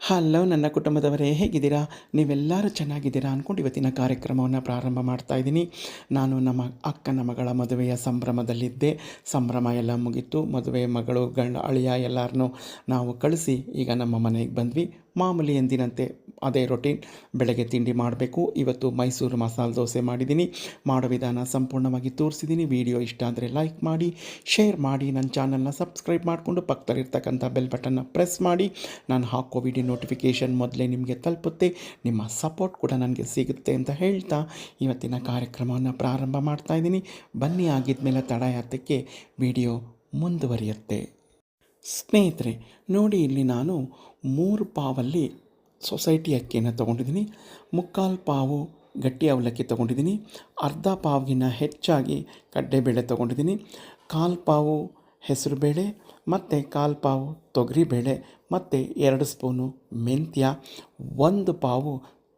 Hello ನನ್ನ ಕುಟುಂಬದವರೇ, ಹೇಗಿದ್ದೀರಾ? ನೀವೆಲ್ಲರೂ ಚೆನ್ನಾಗಿದ್ದೀರಾ ಅಂದ್ಕೊಂಡು ಇವತ್ತಿನ ಕಾರ್ಯಕ್ರಮವನ್ನು ಪ್ರಾರಂಭ ಮಾಡ್ತಾ ಇದ್ದೀನಿ. ನಾನು ನಮ್ಮ ಅಕ್ಕನ ಮಗಳ ಮದುವೆಯ ಸಂಭ್ರಮದಲ್ಲಿದ್ದೆ. ಸಂಭ್ರಮ ಎಲ್ಲ ಮುಗಿತು. ಮದುವೆ ಮಗಳು, ಗಂಡ, ಅಳಿಯ ಎಲ್ಲರನ್ನೂ ನಾವು ಕಳಿಸಿ ಈಗ ನಮ್ಮ ಮನೆಗೆ ಬಂದ್ವಿ. ಮಾಮೂಲಿ ಎಂದಿನಂತೆ ಅದೇ ರೊಟೀನ್ ಬೆಳಗ್ಗೆ ತಿಂಡಿ ಮಾಡಬೇಕು. ಇವತ್ತು ಮೈಸೂರು ಮಸಾಲೆ ದೋಸೆ ಮಾಡಿದ್ದೀನಿ. ಮಾಡೋ ವಿಧಾನ ಸಂಪೂರ್ಣವಾಗಿ ತೋರಿಸಿದ್ದೀನಿ. ವಿಡಿಯೋ ಇಷ್ಟ ಆದರೆ ಲೈಕ್ ಮಾಡಿ, ಶೇರ್ ಮಾಡಿ, ನನ್ನ ಚಾನಲ್ನ ಸಬ್ಸ್ಕ್ರೈಬ್ ಮಾಡಿಕೊಂಡು ಪಕ್ಕದಲ್ಲಿರ್ತಕ್ಕಂಥ ಬೆಲ್ ಬಟನ್ನ ಪ್ರೆಸ್ ಮಾಡಿ. ನಾನು ಹಾಕೋ ವಿಡಿಯೋ ನೋಟಿಫಿಕೇಷನ್ ಮೊದಲೇ ನಿಮಗೆ ತಲುಪುತ್ತೆ. ನಿಮ್ಮ ಸಪೋರ್ಟ್ ಕೂಡ ನನಗೆ ಸಿಗುತ್ತೆ ಅಂತ ಹೇಳ್ತಾ ಇವತ್ತಿನ ಕಾರ್ಯಕ್ರಮವನ್ನು ಪ್ರಾರಂಭ ಮಾಡ್ತಾ ಇದ್ದೀನಿ. ಬನ್ನಿ, ಆಗಿದ್ಮೇಲೆ ತಡ ಯಾತಕ್ಕೆ ವಿಡಿಯೋ ಮುಂದುವರಿಯುತ್ತೆ. ಸ್ನೇಹಿತರೆ, ನೋಡಿ ಇಲ್ಲಿ ನಾನು ಮೂರು ಪಾವಲ್ಲಿ ಸೊಸೈಟಿ ಅಕ್ಕಿಯನ್ನು ತೊಗೊಂಡಿದ್ದೀನಿ. ಮುಕ್ಕಾಲು ಪಾವು ಗಟ್ಟಿ ಅವಲಕ್ಕಿ ತೊಗೊಂಡಿದ್ದೀನಿ. ಅರ್ಧ ಪಾವಿಗಿನ ಹೆಚ್ಚಾಗಿ ಕಡ್ಡೆಬೇಳೆ ತೊಗೊಂಡಿದ್ದೀನಿ. ಕಾಲು ಪಾವು ಹೆಸರುಬೇಳೆ, ಮತ್ತು ಕಾಲು ಪಾವು ತೊಗರಿಬೇಳೆ, ಮತ್ತು ಎರಡು ಸ್ಪೂನು ಮೆಂತ್ಯ, ಒಂದು ಪಾವು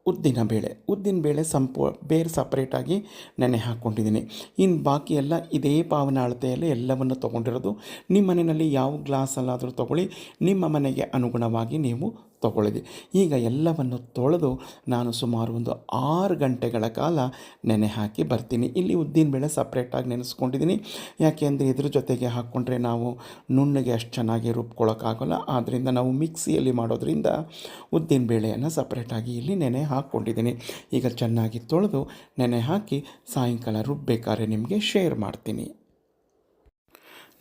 ಉದ್ದಿನ ಬೇಳೆ. ಉದ್ದಿನ ಬೇಳೆ ಸಂಪೂ, ಬೇರೆ ಸಪ್ರೇಟಾಗಿ ನೆನೆ ಹಾಕ್ಕೊಂಡಿದ್ದೀನಿ. ಇನ್ನು ಬಾಕಿ ಎಲ್ಲ ಇದೇ ಪಾವನ ಅಳತೆಯಲ್ಲಿ ಎಲ್ಲವನ್ನು ತೊಗೊಂಡಿರೋದು. ನಿಮ್ಮ ಮನೆಯಲ್ಲಿ ಯಾವ ಗ್ಲಾಸಲ್ಲಾದರೂ ತೊಗೊಳ್ಳಿ. ನಿಮ್ಮ ಮನೆಗೆ ಅನುಗುಣವಾಗಿ ನೀವು ತೊಗೊಳ್ಳಿ ಈಗ ಎಲ್ಲವನ್ನು ತೊಳೆದು ನಾನು ಸುಮಾರು ಒಂದು ಆರು ಗಂಟೆಗಳ ಕಾಲ ನೆನೆ ಹಾಕಿ ಬರ್ತೀನಿ. ಇಲ್ಲಿ ಉದ್ದಿನಬೇಳೆ ಸಪ್ರೇಟಾಗಿ ನೆನೆಸ್ಕೊಂಡಿದ್ದೀನಿ. ಯಾಕೆಂದರೆ ಇದ್ರ ಜೊತೆಗೆ ಹಾಕ್ಕೊಂಡ್ರೆ ನಾವು ನುಣ್ಣಗೆ ಅಷ್ಟು ಚೆನ್ನಾಗಿ ರುಬ್ಕೊಳ್ಳೋಕ್ಕಾಗಲ್ಲ ಆದ್ದರಿಂದ ನಾವು ಮಿಕ್ಸಿಯಲ್ಲಿ ಮಾಡೋದ್ರಿಂದ ಉದ್ದಿನಬೇಳೆಯನ್ನು ಸಪ್ರೇಟಾಗಿ ಇಲ್ಲಿ ನೆನೆ ಹಾಕ್ಕೊಂಡಿದ್ದೀನಿ ಈಗ ಚೆನ್ನಾಗಿ ತೊಳೆದು ನೆನೆ ಹಾಕಿ ಸಾಯಂಕಾಲ ರುಬ್ಬೇಕಾದ್ರೆ ನಿಮಗೆ ಶೇರ್ ಮಾಡ್ತೀನಿ.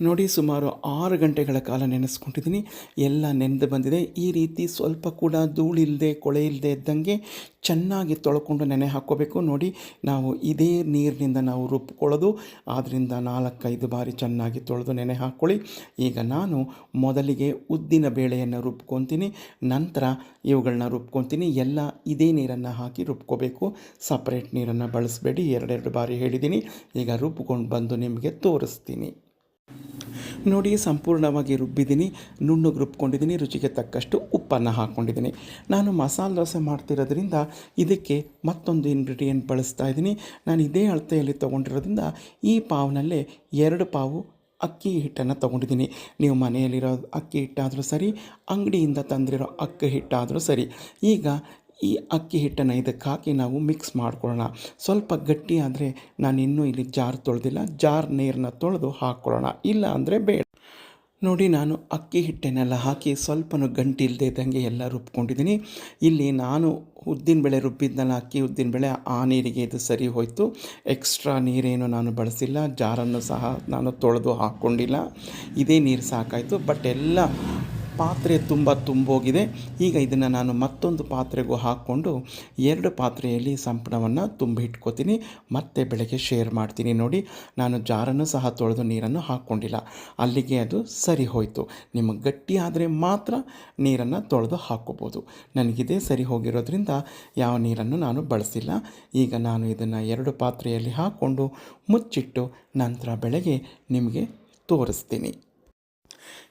ನೋಡಿ ಸುಮಾರು ಆರು ಗಂಟೆಗಳ ಕಾಲ ನೆನೆಸ್ಕೊಂಡಿದ್ದೀನಿ. ಎಲ್ಲ ನೆನೆದು ಬಂದಿದೆ. ಈ ರೀತಿ ಸ್ವಲ್ಪ ಕೂಡ ಧೂಳಿಲ್ಲದೆ ಕೊಳೆ ಇಲ್ಲದೆ ಇದ್ದಂಗೆ ಚೆನ್ನಾಗಿ ತೊಳ್ಕೊಂಡು ನೆನೆ ಹಾಕ್ಕೋಬೇಕು. ನೋಡಿ, ನಾವು ಇದೇ ನೀರಿನಿಂದ ನಾವು ರುಬ್ಕೊಳ್ಳೋದು. ಆದ್ದರಿಂದ ನಾಲ್ಕೈದು ಬಾರಿ ಚೆನ್ನಾಗಿ ತೊಳೆದು ನೆನೆ ಹಾಕ್ಕೊಳ್ಳಿ. ಈಗ ನಾನು ಮೊದಲಿಗೆ ಉದ್ದಿನ ಬೇಳೆಯನ್ನು ರುಬ್ಕೊತೀನಿ. ನಂತರ ಇವುಗಳನ್ನ ರುಬ್ಕೊತೀನಿ. ಎಲ್ಲ ಇದೇ ನೀರನ್ನು ಹಾಕಿ ರುಬ್ಕೋಬೇಕು. ಸಪ್ರೇಟ್ ನೀರನ್ನು ಬಳಸಬೇಡಿ. ಎರಡೆರಡು ಬಾರಿ ಹೇಳಿದ್ದೀನಿ. ಈಗ ರುಬ್ಕೊಂಡು ಬಂದು ನಿಮಗೆ ತೋರಿಸ್ತೀನಿ. ನೋಡಿ ಸಂಪೂರ್ಣವಾಗಿ ರುಬ್ಬಿದ್ದೀನಿ ನುಣ್ಣು ರುಬ್ಕೊಂಡಿದ್ದೀನಿ, ರುಚಿಗೆ ತಕ್ಕಷ್ಟು ಉಪ್ಪನ್ನು ಹಾಕ್ಕೊಂಡಿದ್ದೀನಿ ನಾನು ಮಸಾಲೆ ದೋಸೆ ಮಾಡ್ತಿರೋದ್ರಿಂದ ಇದಕ್ಕೆ ಮತ್ತೊಂದು ಇಂಗ್ರೀಡಿಯೆಂಟ್ ಬಳಸ್ತಾ ಇದ್ದೀನಿ. ನಾನು ಇದೇ ಅಳತೆಯಲ್ಲಿ ತೊಗೊಂಡಿರೋದ್ರಿಂದ ಈ ಪಾವ್ನಲ್ಲೇ ಎರಡು ಪಾವು ಅಕ್ಕಿ ಹಿಟ್ಟನ್ನು ತೊಗೊಂಡಿದ್ದೀನಿ. ನೀವು ಮನೆಯಲ್ಲಿರೋ ಅಕ್ಕಿ ಹಿಟ್ಟಾದರೂ ಸರಿ, ಅಂಗಡಿಯಿಂದ ತಂದಿರೋ ಅಕ್ಕಿ ಹಿಟ್ಟಾದರೂ ಸರಿ. ಈಗ ಈ ಅಕ್ಕಿ ಹಿಟ್ಟನ್ನು ಇದಕ್ಕೆ ಹಾಕಿ ನಾವು ಮಿಕ್ಸ್ ಮಾಡ್ಕೊಳ್ಳೋಣ. ಸ್ವಲ್ಪ ಗಟ್ಟಿ ಆದರೆ ನಾನು ಇನ್ನೂ ಇಲ್ಲಿ ಜಾರ್ ತೊಳೆದಿಲ್ಲ. ಜಾರ್ ನೀರನ್ನ ತೊಳೆದು ಹಾಕ್ಕೊಳ್ಳೋಣ ಇಲ್ಲ ಅಂದರೆ ಬೇಡ. ನೋಡಿ, ನಾನು ಅಕ್ಕಿ ಹಿಟ್ಟನ್ನೆಲ್ಲ ಹಾಕಿ ಸ್ವಲ್ಪನೂ ಗಂಟಿಲ್ಲದೆ ಇದ್ದಂಗೆ ಎಲ್ಲ ರುಬ್ಕೊಂಡಿದ್ದೀನಿ. ಇಲ್ಲಿ ನಾನು ಉದ್ದಿನ ಉದ್ದಿನಬೇಳೆ ರುಬ್ಬಿದ್ನಲ್ಲ ಅಕ್ಕಿ ಉದ್ದಿನ ಉದ್ದಿನಬೇಳೆ ಆ ನೀರಿಗೆ ಇದು ಸರಿ ಹೋಯಿತು. ಎಕ್ಸ್ಟ್ರಾ ನೀರೇನು ನಾನು ಬಳಸಿಲ್ಲ. ಜಾರನ್ನು ಸಹ ನಾನು ತೊಳೆದು ಹಾಕ್ಕೊಂಡಿಲ್ಲ ಇದೇ ನೀರು ಸಾಕಾಯಿತು. ಬಟ್ ಎಲ್ಲ ಪಾತ್ರೆ ತುಂಬ ತುಂಬೋಗಿದೆ. ಈಗ ಇದನ್ನು ನಾನು ಮತ್ತೊಂದು ಪಾತ್ರೆಗೂ ಹಾಕ್ಕೊಂಡು ಎರಡು ಪಾತ್ರೆಯಲ್ಲಿ ಸಂಪಣವನ್ನು ತುಂಬಿ ಇಟ್ಕೋತೀನಿ. ಮತ್ತೆ ಬೆಳಗ್ಗೆ ಶೇರ್ ಮಾಡ್ತೀನಿ ನೋಡಿ. ನಾನು ಜಾರನ್ನು ಸಹ ತೊಳೆದು ನೀರನ್ನು ಹಾಕ್ಕೊಂಡಿಲ್ಲ ಅಲ್ಲಿಗೆ ಅದು ಸರಿ ಹೋಯಿತು. ನಿಮಗೆ ಗಟ್ಟಿ ಆದರೆ ಮಾತ್ರ ನೀರನ್ನು ತೊಳೆದು ಹಾಕ್ಕೋಬೋದು. ನನಗಿದೇ ಸರಿ ಹೋಗಿರೋದ್ರಿಂದ ಯಾವ ನೀರನ್ನು ನಾನು ಬಳಸಿಲ್ಲ. ಈಗ ನಾನು ಇದನ್ನು ಎರಡು ಪಾತ್ರೆಯಲ್ಲಿ ಹಾಕ್ಕೊಂಡು ಮುಚ್ಚಿಟ್ಟು ನಂತರ ಬೆಳಗ್ಗೆ ನಿಮಗೆ ತೋರಿಸ್ತೀನಿ.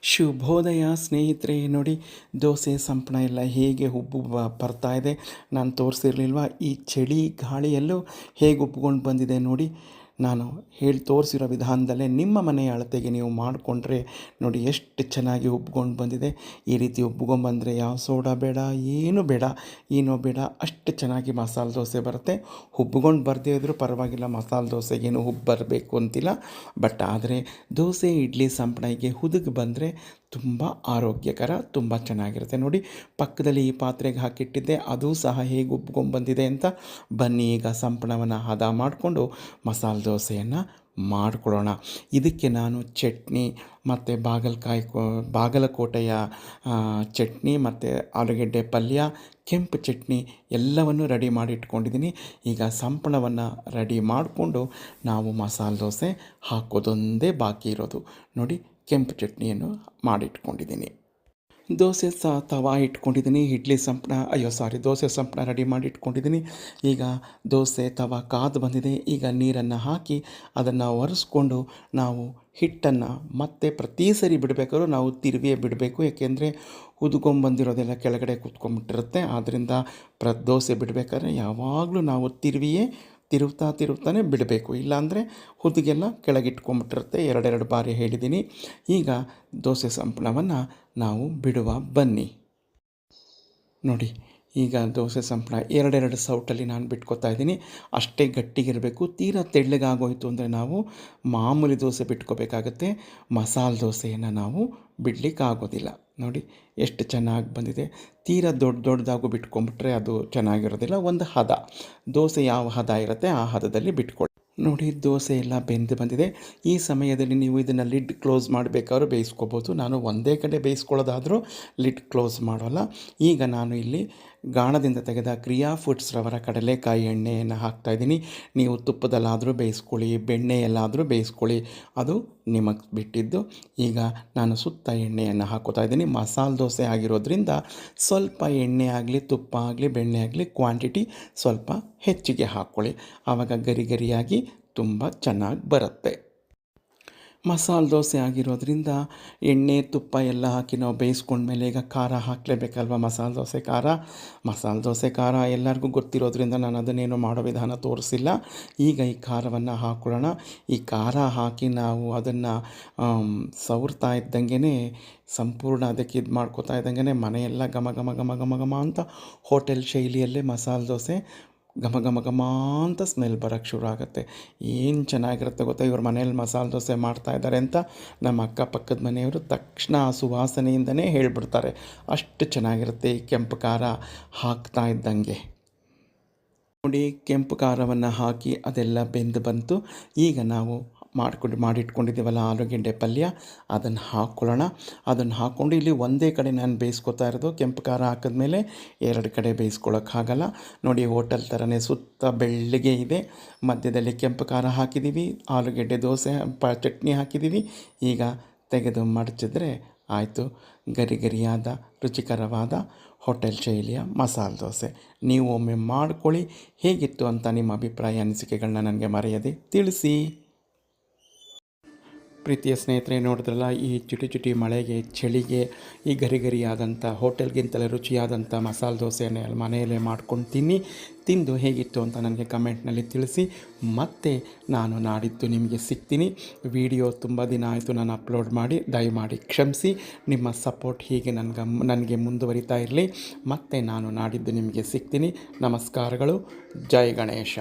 ಶುಭೋದಯ ಸ್ನೇಹಿತರೆ, ನೋಡಿ, ದೋಸೆ ಸಂಪಣ ಎಲ್ಲ ಹೇಗೆ ಉಬ್ಬು ಬರ್ತಾ ಇದೆ. ನಾನು ತೋರಿಸಿರ್ಲಿಲ್ವ? ಈ ಚಳಿ ಗಾಳಿಯಲ್ಲೂ ಹೇಗೆ ಉಬ್ಕೊಂಡು ಬಂದಿದೆ ನೋಡಿ. ನಾನು ಹೇಳಿ ತೋರಿಸಿರೋ ವಿಧಾನದಲ್ಲೇ ನಿಮ್ಮ ಮನೆಯ ಅಳತೆಗೆ ನೀವು ಮಾಡಿಕೊಂಡ್ರೆ ನೋಡಿ ಎಷ್ಟು ಚೆನ್ನಾಗಿ ಉಬ್ಕೊಂಡು ಬಂದಿದೆ. ಈ ರೀತಿ ಉಬ್ಕೊಂಡ್ಬಂದರೆ ಯಾವ ಸೋಡಾ ಬೇಡ, ಏನು ಬೇಡ, ಏನೋ ಬೇಡ, ಅಷ್ಟು ಚೆನ್ನಾಗಿ ಮಸಾಲೆ ದೋಸೆ ಬರುತ್ತೆ. ಉಬ್ಕೊಂಡು ಬರದೇ ಇದ್ದರೂ ಪರವಾಗಿಲ್ಲ, ಮಸಾಲೆ ದೋಸೆಗೇನು ಉಬ್ಬು ಬರಬೇಕು ಅಂತಿಲ್ಲ. ಬಟ್ ಆದರೆ ದೋಸೆ, ಇಡ್ಲಿ ಸಂಪಣಿಗೆ ಹುದುಗ್ ಬಂದರೆ ತುಂಬ ಆರೋಗ್ಯಕರ, ತುಂಬ ಚೆನ್ನಾಗಿರುತ್ತೆ. ನೋಡಿ, ಪಕ್ಕದಲ್ಲಿ ಈ ಪಾತ್ರೆಗೆ ಹಾಕಿಟ್ಟಿದ್ದೆ. ಅದು ಸಹ ಹೇಗೆ ಉಬ್ಕೊಂಡ್ಬಂದಿದೆ ಅಂತ ಬನ್ನಿ, ಈಗ ಸಂಪಣವನ್ನು ಹದ ಮಾಡಿಕೊಂಡು ಮಸಾಲೆ ದೋಸೆಯನ್ನು ಮಾಡಿಕೊಡೋಣ ಇದಕ್ಕೆ ನಾನು ಚಟ್ನಿ ಮತ್ತು ಬಾಗಲಕಾಯಿ ಕೋ, ಬಾಗಲಕೋಟೆಯ ಚಟ್ನಿ ಮತ್ತು ಆಲೂಗೆಡ್ಡೆ ಪಲ್ಯ, ಕೆಂಪು ಚಟ್ನಿ ಎಲ್ಲವನ್ನು ರೆಡಿ ಮಾಡಿ ಇಟ್ಕೊಂಡಿದ್ದೀನಿ. ಈಗ ಸಂಪಣವನ್ನು ರೆಡಿ ಮಾಡಿಕೊಂಡು ನಾವು ಮಸಾಲೆ ದೋಸೆ ಹಾಕೋದೊಂದೇ ಬಾಕಿ ಇರೋದು. ನೋಡಿ ಕೆಂಪು ಚಟ್ನಿಯನ್ನು ಮಾಡಿಟ್ಕೊಂಡಿದ್ದೀನಿ. ದೋಸೆ ಸಹ ತವಾ ಇಟ್ಕೊಂಡಿದ್ದೀನಿ. ಇಡ್ಲಿ ಸಂಪಣ ಅಯ್ಯೋ ಸಾರಿ, ದೋಸೆ ಸಂಪಣ ರೆಡಿ ಮಾಡಿ ಇಟ್ಕೊಂಡಿದ್ದೀನಿ ಈಗ ದೋಸೆ, ತವಾ ಕಾದು ಬಂದಿದೆ. ಈಗ ನೀರನ್ನು ಹಾಕಿ ಅದನ್ನು ಒರೆಸ್ಕೊಂಡು ನಾವು ಹಿಟ್ಟನ್ನು ಮತ್ತೆ ಪ್ರತಿ ಸರಿ ಬಿಡಬೇಕಾದ್ರೂ ನಾವು ತಿರುವಿಯೇ ಬಿಡಬೇಕು. ಏಕೆಂದರೆ ಉದ್ಕೊಂಬಂದಿರೋದೆಲ್ಲ ಕೆಳಗಡೆ ಕೂತ್ಕೊಂಡ್ಬಿಟ್ಟಿರುತ್ತೆ ಆದ್ದರಿಂದ ಪ್ರ, ದೋಸೆ ಬಿಡಬೇಕಾದ್ರೆ ಯಾವಾಗಲೂ ನಾವು ತಿರುವಿಯೇ ತಿರುಗ್ತಾ ತಿರುಗ್ತಾನೆ ಬಿಡಬೇಕು. ಇಲ್ಲಾಂದರೆ ಹುದಿಗೆಲ್ಲ ಕೆಳಗಿಟ್ಕೊಂಬಿಟ್ಟಿರುತ್ತೆ. ಎರಡೆರಡು ಬಾರಿ ಹೇಳಿದ್ದೀನಿ. ಈಗ ದೋಸೆ ಸಂಪಣವನ್ನು ನಾವು ಬಿಡುವ ಬನ್ನಿ. ನೋಡಿ ಈಗ ದೋಸೆ ಸಂಪಳ ಎರಡೆರಡು ಸೌಟಲ್ಲಿ ನಾನು ಬಿಟ್ಕೊತಾ ಇದ್ದೀನಿ. ಅಷ್ಟೇ ಗಟ್ಟಿಗಿರಬೇಕು. ತೀರಾ ತೆಳ್ಳಗಾಗೋಯಿತು ಅಂದರೆ ನಾವು ಮಾಮೂಲಿ ದೋಸೆ ಬಿಟ್ಕೋಬೇಕಾಗತ್ತೆ. ಮಸಾಲೆ ದೋಸೆಯನ್ನು ನಾವು ಬಿಡ್ಲಿಕ್ಕೆ ಆಗೋದಿಲ್ಲ ನೋಡಿ, ಎಷ್ಟು ಚೆನ್ನಾಗಿ ಬಂದಿದೆ. ತೀರಾ ದೊಡ್ಡ ದೊಡ್ಡದಾಗೂ ಬಿಟ್ಕೊಂಬಿಟ್ರೆ ಅದು ಚೆನ್ನಾಗಿರೋದಿಲ್ಲ. ಒಂದು ಹದ. ದೋಸೆ ಯಾವ ಹದ ಇರುತ್ತೆ ಆ ಹದದಲ್ಲಿ ಬಿಟ್ಕೊಳ್ಳಿ ನೋಡಿ, ದೋಸೆ ಎಲ್ಲ ಬೆಂದು ಬಂದಿದೆ. ಈ ಸಮಯದಲ್ಲಿ ನೀವು ಇದನ್ನು ಲಿಡ್ ಕ್ಲೋಸ್ ಮಾಡಬೇಕಾದ್ರೂ ಬೇಯಿಸ್ಕೋಬೋದು. ನಾನು ಒಂದೇ ಕಡೆ ಬೇಯಿಸ್ಕೊಳ್ಳೋದಾದರೂ ಲಿಡ್ ಕ್ಲೋಸ್ ಮಾಡೋಲ್ಲ. ಈಗ ನಾನು ಇಲ್ಲಿ ಗಾಣದಿಂದ ತೆಗೆದ ಕ್ರಿಯಾ ಫುಡ್ಸ್ ರವರ ಕಡಲೆಕಾಯಿ ಎಣ್ಣೆಯನ್ನು ಹಾಕ್ತಾಯಿದ್ದೀನಿ ನೀವು ತುಪ್ಪದಲ್ಲಾದರೂ ಬೇಯಿಸ್ಕೊಳ್ಳಿ, ಬೆಣ್ಣೆಯಲ್ಲಾದರೂ ಬೇಯಿಸ್ಕೊಳ್ಳಿ. ಅದು ನಿಮಗೆ ಬಿಟ್ಟಿದ್ದು. ಈಗ ನಾನು ಸುತ್ತ ಎಣ್ಣೆಯನ್ನು ಹಾಕೋತಾ ಇದ್ದೀನಿ. ಮಸಾಲೆ ದೋಸೆ ಆಗಿರೋದ್ರಿಂದ ಸ್ವಲ್ಪ ಎಣ್ಣೆ ಆಗಲಿ, ತುಪ್ಪ ಆಗಲಿ, ಬೆಣ್ಣೆ ಆಗಲಿ ಕ್ವಾಂಟಿಟಿ ಸ್ವಲ್ಪ ಹೆಚ್ಚಿಗೆ ಹಾಕ್ಕೊಳ್ಳಿ. ಆವಾಗ ಗರಿ ಗರಿಯಾಗಿ ತುಂಬ ಚೆನ್ನಾಗಿ ಬರುತ್ತೆ. ಮಸಾಲೆ ದೋಸೆ ಆಗಿರೋದ್ರಿಂದ ಎಣ್ಣೆ, ತುಪ್ಪ ಎಲ್ಲ ಹಾಕಿ ನಾವು ಬೇಯಿಸ್ಕೊಂಡ್ಮೇಲೆ ಈಗ ಖಾರ ಹಾಕಲೇಬೇಕಲ್ವ ಮಸಾಲೆ ದೋಸೆ ಖಾರ? ಮಸಾಲೆ ದೋಸೆ ಖಾರ ಎಲ್ಲರಿಗೂ ಗೊತ್ತಿರೋದ್ರಿಂದ ನಾನು ಅದನ್ನೇನು ಮಾಡೋ ವಿಧಾನ ತೋರಿಸಿಲ್ಲ. ಈಗ ಈ ಖಾರವನ್ನು ಹಾಕೊಳ್ಳೋಣ. ಈ ಖಾರ ಹಾಕಿ ನಾವು ಅದನ್ನು ಸವರ್ತಾ ಇದ್ದಂಗೆ ಸಂಪೂರ್ಣ ಅದಕ್ಕೆ ಇದು ಮಾಡ್ಕೋತಾ ಇದ್ದಂಗೆ ಮನೆಯೆಲ್ಲ ಘಮ ಘಮ ಘಮ ಘಮ ಘಮ ಅಂತ ಹೋಟೆಲ್ ಶೈಲಿಯಲ್ಲೇ ಮಸಾಲೆ ದೋಸೆ ಘಮ ಘಮ ಘಮ ಅಂತ ಸ್ಮೆಲ್ ಬರೋಕ್ಕೆ ಶುರು ಆಗುತ್ತೆ ಏನು ಚೆನ್ನಾಗಿರುತ್ತೆ ಗೊತ್ತಾ? ಇವ್ರ ಮನೇಲಿ ಮಸಾಲೆ ದೋಸೆ ಮಾಡ್ತಾ ಇದ್ದಾರೆ ಅಂತ ನಮ್ಮ ಅಕ್ಕಪಕ್ಕದ ಮನೆಯವರು ತಕ್ಷಣ ಆ ಸುವಾಸನೆಯಿಂದನೇ ಹೇಳಿಬಿಡ್ತಾರೆ. ಅಷ್ಟು ಚೆನ್ನಾಗಿರುತ್ತೆ ಈ ಕೆಂಪು ಖಾರ ಹಾಕ್ತಾ ಇದ್ದಂಗೆ. ನೋಡಿ ಕೆಂಪು ಖಾರವನ್ನು ಹಾಕಿ ಅದೆಲ್ಲ ಬೆಂದು ಬಂತು. ಈಗ ನಾವು ಮಾಡ್ಕೊಂಡು, ಮಾಡಿಟ್ಕೊಂಡಿದ್ದೀವಲ್ಲ ಆಲೂಗೆಡ್ಡೆ ಪಲ್ಯ, ಅದನ್ನು ಹಾಕ್ಕೊಳ್ಳೋಣ ಅದನ್ನು ಹಾಕ್ಕೊಂಡು ಇಲ್ಲಿ ಒಂದೇ ಕಡೆ ನಾನು ಬೇಯಿಸ್ಕೊತಾ ಇರೋದು. ಕೆಂಪು ಖಾರ ಹಾಕಿದ್ಮೇಲೆ ಎರಡು ಕಡೆ ಬೇಯಿಸ್ಕೊಳ್ಳೋಕ್ಕಾಗಲ್ಲ ನೋಡಿ, ಹೋಟೆಲ್ ಥರನೇ ಸುತ್ತ ಬೆಳ್ಳಿಗೆ ಇದೆ. ಮಧ್ಯದಲ್ಲಿ ಕೆಂಪು ಖಾರ ಹಾಕಿದ್ದೀವಿ ಆಲೂಗೆಡ್ಡೆ ದೋಸೆ, ಪ, ಚಟ್ನಿ ಹಾಕಿದ್ದೀವಿ ಈಗ ತೆಗೆದು ಮಡಚಿದ್ರೆ ಆಯಿತು. ಗರಿ ಗರಿಯಾದ ರುಚಿಕರವಾದ ಹೋಟೆಲ್ ಶೈಲಿಯ ಮಸಾಲೆ ದೋಸೆ. ನೀವು ಒಮ್ಮೆ ಮಾಡ್ಕೊಳ್ಳಿ. ಹೇಗಿತ್ತು ಅಂತ ನಿಮ್ಮ ಅಭಿಪ್ರಾಯ, ಅನಿಸಿಕೆಗಳನ್ನ ನನಗೆ ಮರೆಯದೆ ತಿಳಿಸಿ. ಪ್ರೀತಿಯ ಸ್ನೇಹಿತರೆ, ನೋಡಿದ್ರಲ್ಲ, ಈ ಚಿಟಿ ಚಿಟಿ ಮಳೆಗೆ, ಚಳಿಗೆ, ಈ ಗರಿ ಗರಿಯಾದಂಥ ಹೋಟೆಲ್ಗಿಂತಲೇ ರುಚಿಯಾದಂಥ ಮಸಾಲೆ ದೋಸೆಯನ್ನು ಮನೆಯಲ್ಲೇ ಮಾಡ್ಕೊಂಡು ತಿನ್ನಿ. ತಿಂದು ಹೇಗಿತ್ತು ಅಂತ ನನಗೆ ಕಮೆಂಟ್ನಲ್ಲಿ ತಿಳಿಸಿ. ಮತ್ತೆ ನಾನು ನಾಡಿದ್ದು ನಿಮಗೆ ಸಿಗ್ತೀನಿ. ವಿಡಿಯೋ ತುಂಬ ದಿನ ಆಯಿತು ನಾನು ಅಪ್ಲೋಡ್ ಮಾಡಿ, ದಯಮಾಡಿ ಕ್ಷಮಿಸಿ. ನಿಮ್ಮ ಸಪೋರ್ಟ್ ಹೀಗೆ ನನಗೆ ನನಗೆ ಮುಂದುವರಿತಾ ಇರಲಿ. ಮತ್ತೆ ನಾನು ನಾಡಿದ್ದು ನಿಮಗೆ ಸಿಗ್ತೀನಿ. ನಮಸ್ಕಾರಗಳು. ಜೈ ಗಣೇಶ.